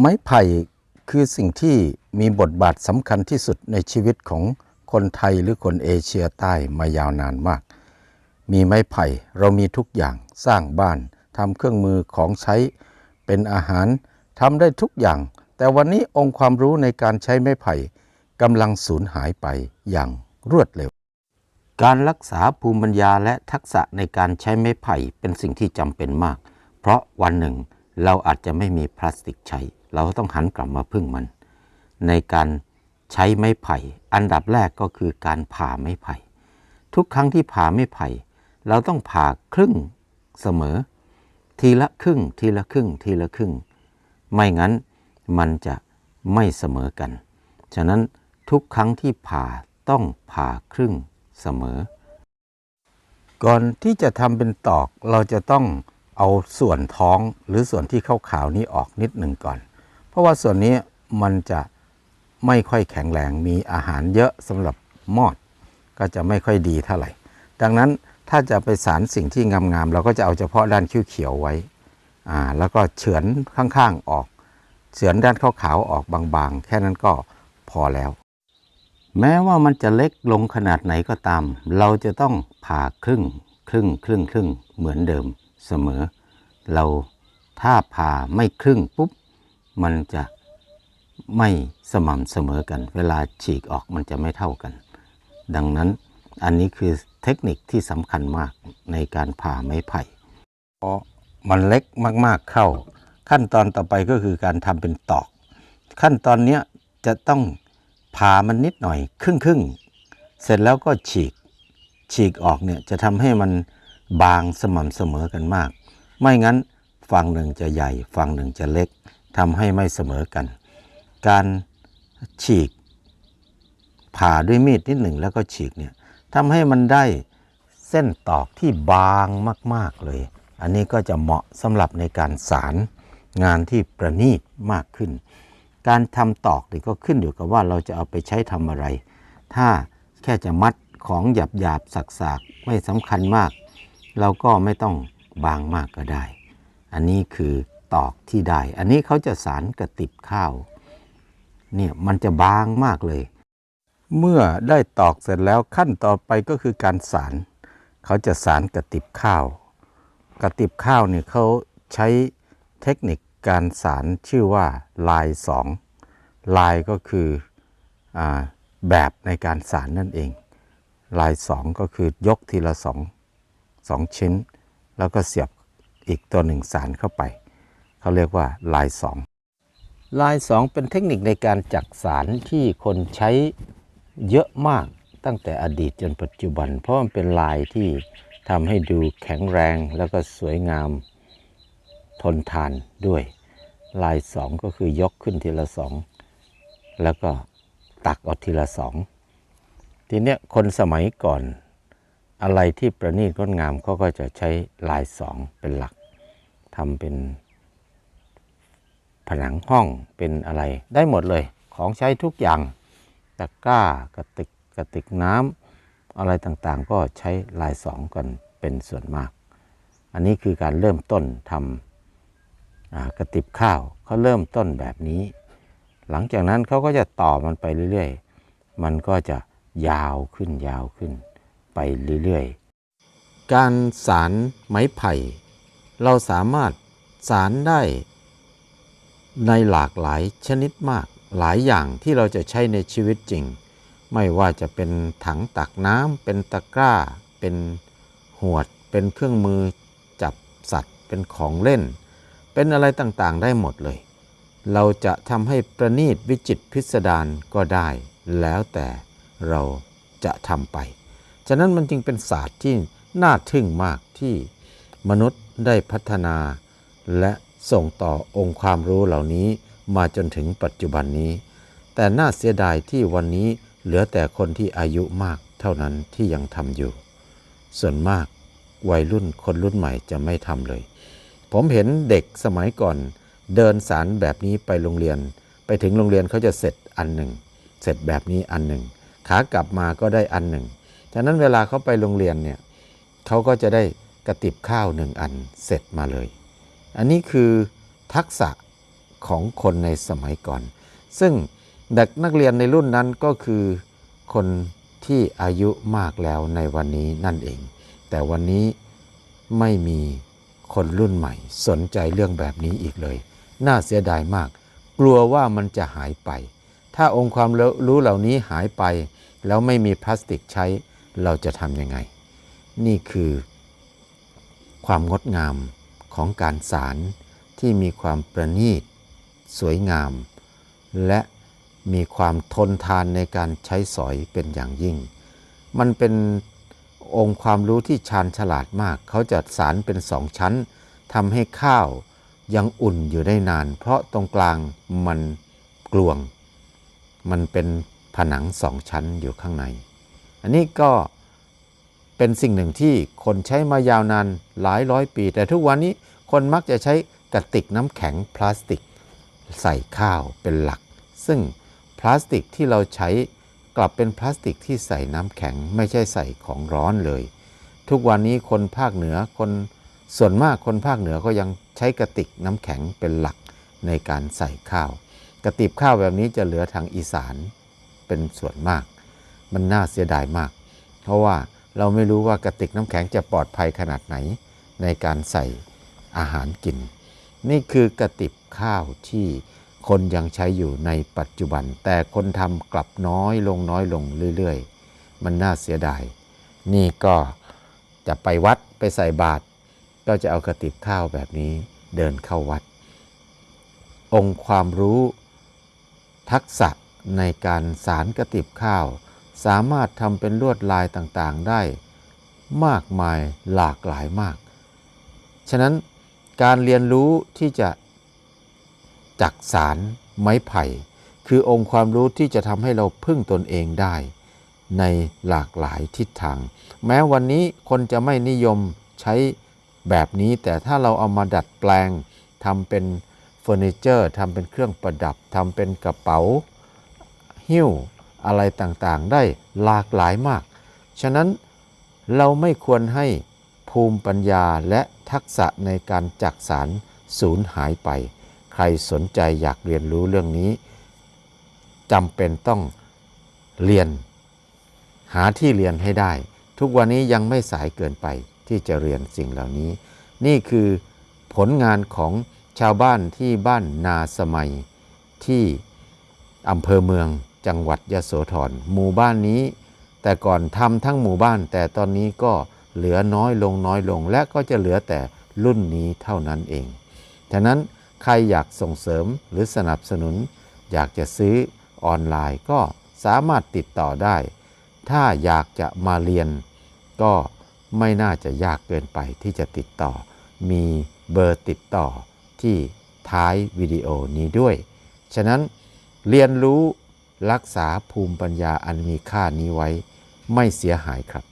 ไม้ไผ่คือสิ่งที่มีบทบาทสำคัญที่สุดในชีวิตของคนไทยหรือคนเอเชียใต้มายาวนานมาก มีไม้ไผ่เรามีทุกอย่างสร้างบ้านทำเครื่องมือของใช้ เป็นอาหารทำได้ทุกอย่าง แต่วันนี้องค์ความรู้ในการใช้ไม้ไผ่กำลังสูญหายไปอย่างรวดเร็ว การรักษาภูมิปัญญาและทักษะในการใช้ไม้ไผ่เป็นสิ่งที่จำเป็นมาก เพราะวันหนึ่งเราอาจจะไม่มีพลาสติกใช้ เราต้องหันกลับมาพึ่งมัน ในการใช้ไม้ไผ่ อันดับแรกก็คือการผ่าไม้ไผ่ ทุกครั้งที่ผ่าไม้ไผ่ เราต้องผ่าครึ่งเสมอ ทีละครึ่ง ทีละครึ่ง ทีละครึ่ง ไม่งั้นมันจะไม่เสมอกัน ฉะนั้นทุกครั้งที่ผ่าต้องผ่าครึ่งเสมอ ก่อนที่จะทำเป็นตอกเราจะต้องเอาส่วนท้องหรือส่วนที่ขาวๆนี้ออกนิดหนึ่งก่อน ราะว่าส่วนนี้มันจะไม่ค่อยแข็งแรงมีอาหารเยอะสำหรับมอดก็จะไม่ค่อยดีเท่าไหร่ ดังนั้นถ้าจะไปสารสิ่งที่งามๆเราก็จะเอาเฉพาะด้านเขียวๆไว้อ่าแล้วก็เฉือนข้างๆออก เฉือนด้านขาวๆออกบางๆ แค่นั้นก็พอแล้ว แม้ว่ามันจะเล็กลงขนาดไหนก็ตาม เราจะต้องผ่าครึ่งครึ่งครึ่งครึ่งเหมือนเดิมเสมอ เราถ้าผ่าไม่ครึ่งปุ๊บ มันจะไม่สม่ำเสมอกัน เวลาฉีกออกมันจะไม่เท่ากัน ดังนั้นอันนี้คือเทคนิคที่สำคัญมากในการผ่าไม้ไผ่เพอมันเล็กมากๆเข้า ขั้นตอนต่อไปก็คือการทำเป็นตอก ขั้นตอนนี้จะต้องผ่ามันนิดหน่อยครึ่งครึ่งๆเสร็จแล้วก็ฉีก ฉีกออกเนี่ยจะทำให้มันบางสม่ำเสมอกันมาก ไม่งั้นฝั่งหนึ่งจะใหญ่ฝั่งหนึ่งจะเล็ก ทำให้ไม่เสมอกัน การฉีกผ่าด้วยมีดนิดหนึ่งแล้วก็ฉีกเนี่ยทำให้มันได้เส้นตอกที่บางมาก ๆ เลย อันนี้ก็จะเหมาะสำหรับในการสารงานที่ประณีตมากขึ้น การทำตอกนี่ก็ขึ้นอยู่กับว่าเราจะเอาไปใช้ทำอะไร ถ้าแค่จะมัดของหยาบหยาบๆสักๆไม่สำคัญมาก เราก็ไม่ต้องบางมากก็ได้ อันนี้คือ ตอกที่ได้ อันนี้เขาจะสารกระติบข้าวเนี่ยมันจะบางมากเลย เมื่อได้ตอกเสร็จแล้วขั้นต่อไปก็คือการสารเขาจะสารกระติบข้าว กระติบข้าวเนี่ยเขาใช้เทคนิคการสารชื่อว่าลายสองลายก็คืออแบบในการสารนั่นเอง ลายสองก็คือยกทีละสองสองชิ้น แล้วก็เสียบอีกตัวหนึ่งสารเข้าไป เขาเรียกว่าลายสองลายสองเป็นเทคนิคในการจักสารที่คนใช้เยอะมากตั้งแต่อดีตจนปัจจุบัน เพราะมันเป็นลายที่ทำให้ดูแข็งแรงแล้วก็สวยงามทนทานด้วย ลายสองก็คือยกขึ้นทีละสองแล้วก็ตักเอาทีละสองทีเนี้ยคนสมัยก่อนอะไรที่ประณีตงดงามเขาก็จะใช้ลายสองเป็นหลักทำเป็น ผนังห้องเป็นอะไรได้หมดเลย ของใช้ทุกอย่างตะกร้ากระติกกระติกน้ำอะไรต่างๆ ก็ใช้ลายสองกันเป็นส่วนมาก อันนี้คือการเริ่มต้นทำอ่ากระติบข้าวเขาเริ่มต้นแบบนี้ หลังจากนั้นเขาก็จะต่อมันไปเรื่อยๆ มันก็จะยาวขึ้นยาวขึ้นไปเรื่อยๆ การสารไม้ไผ่ เราสามารถสารได้ ในหลากหลายชนิดมากหลายอย่างที่เราจะใช้ในชีวิตจริง ไม่ว่าจะเป็นถังตักน้ำเป็นตะกร้า เป็นหวด เป็นเครื่องมือจับสัตว์ เป็นของเล่น เป็นอะไรต่างๆได้หมดเลย เราจะทำให้ประณีตวิจิตพิสดารก็ได้ แล้วแต่เราจะทำไป ฉะนั้นมันจึงเป็นศาสตร์ที่น่าทึ่งมากที่มนุษย์ได้พัฒนาและ ส่งต่อองค์ความรู้เหล่านี้มาจนถึงปัจจุบันนี้ แต่น่าเสียดายที่วันนี้เหลือแต่คนที่อายุมากเท่านั้นที่ยังทำอยู่ ส่วนมากวัยรุ่นคนรุ่นใหม่จะไม่ทำเลย ผมเห็นเด็กสมัยก่อนเดินสารแบบนี้ไปโรงเรียน ไปถึงโรงเรียนเขาจะเสร็จอันหนึ่ง เสร็จแบบนี้อันหนึ่ง ขากลับมาก็ได้อันหนึ่งฉะนั้นเวลาเขาไปโรงเรียนเนี่ยเขาก็จะได้กระติบข้าวหนึ่งอันเสร็จมาเลย อันนี้คือทักษะของคนในสมัยก่อน ซึ่งเด็กนักเรียนในรุ่นนั้นก็คือคนที่อายุมากแล้วในวันนี้นั่นเอง แต่วันนี้ไม่มีคนรุ่นใหม่ สนใจเรื่องแบบนี้อีกเลย น่าเสียดายมาก กลัวว่ามันจะหายไป ถ้าองค์ความรู้เหล่านี้หายไป แล้วไม่มีพลาสติกใช้ เราจะทำยังไง นี่คือความงดงาม ของการสารที่มีความประณีต สวยงาม และมีความทนทานในการใช้สอยเป็นอย่างยิ่ง มันเป็นองค์ความรู้ที่ชาญฉลาดมาก เขาจะสารเป็นสองชั้นทำให้ข้าวยังอุ่นอยู่ได้นาน เพราะตรงกลางมันกลวง มันเป็นผนังสองชั้นอยู่ข้างใน อันนี้ก็ เป็นสิ่งหนึ่งที่คนใช้มายาวนานหลายร้อยปี แต่ทุกวันนี้คนมักจะใช้กระติกน้ำแข็งพลาสติก ใส่ข้าวเป็นหลัก ซึ่งพลาสติกที่เราใช้กลับเป็นพลาสติกที่ใส่น้ำแข็งไม่ใช่ใส่ของร้อนเลย ทุกวันนี้คนภาคเหนือคนส่วนมากคนภาคเหนือก็ยังใช้กระติกน้ำแข็งเป็นหลักในการใส่ข้าว กระติบข้าวแบบนี้จะเหลือทางอีสานเป็นส่วนมาก มันน่าเสียดายมาก เพราะว่า เราไม่รู้ว่ากระติกน้ำแข็งจะปลอดภัยขนาดไหน ในการใส่อาหารกิน นี่คือกระติบข้าวที่คนยังใช้อยู่ในปัจจุบัน แต่คนทำกลับน้อยลงน้อยลงเรื่อยๆ มันน่าเสียดาย นี่ก็จะไปวัดไปใส่บาตรก็จะเอากระติบข้าวแบบนี้เดินเข้าวัด องค์ความรู้ทักษะในการสารกระติบข้าว สามารถทำเป็นลวดลายต่างๆ ได้มากมายหลากหลายมาก ฉะนั้นการเรียนรู้ที่จะจักสารไม้ไผ่ คือองค์ความรู้ที่จะทำให้เราพึ่งตนเองได้ ในหลากหลายทิศทาง แม้วันนี้คนจะไม่นิยมใช้แบบนี้ แต่ถ้าเราเอามาดัดแปลงทำเป็นเฟอร์นิเจอร์ทำเป็นเครื่องประดับทำเป็นกระเป๋า หิ้ว อะไรต่างๆ ได้หลากหลายมาก ฉะนั้นเราไม่ควรให้ภูมิปัญญาและทักษะในการจักสารสูญหายไป ใครสนใจอยากเรียนรู้เรื่องนี้จำเป็นต้องเรียน หาที่เรียนให้ได้ ทุกวันนี้ยังไม่สายเกินไปที่จะเรียนสิ่งเหล่านี้ นี่คือผลงานของชาวบ้านที่บ้านนาสมัยที่อำเภอเมือง จังหวัดยะโสธรหมู่บ้านนี้ แต่ก่อนทำทั้งหมู่บ้าน แต่ตอนนี้ก็เหลือน้อยลงน้อยลง และก็จะเหลือแต่รุ่นนี้เท่านั้นเองฉะนั้นใครอยากส่งเสริมหรือสนับสนุน อยากจะซื้อออนไลน์ก็สามารถติดต่อได้ ถ้าอยากจะมาเรียน ก็ไม่น่าจะยากเกินไปที่จะติดต่อ มีเบอร์ติดต่อที่ท้ายวิดีโอนี้ด้วย ฉะนั้นเรียนรู้ รักษาภูมิปัญญาอันมีค่านี้ไว้ ไม่เสียหายครับ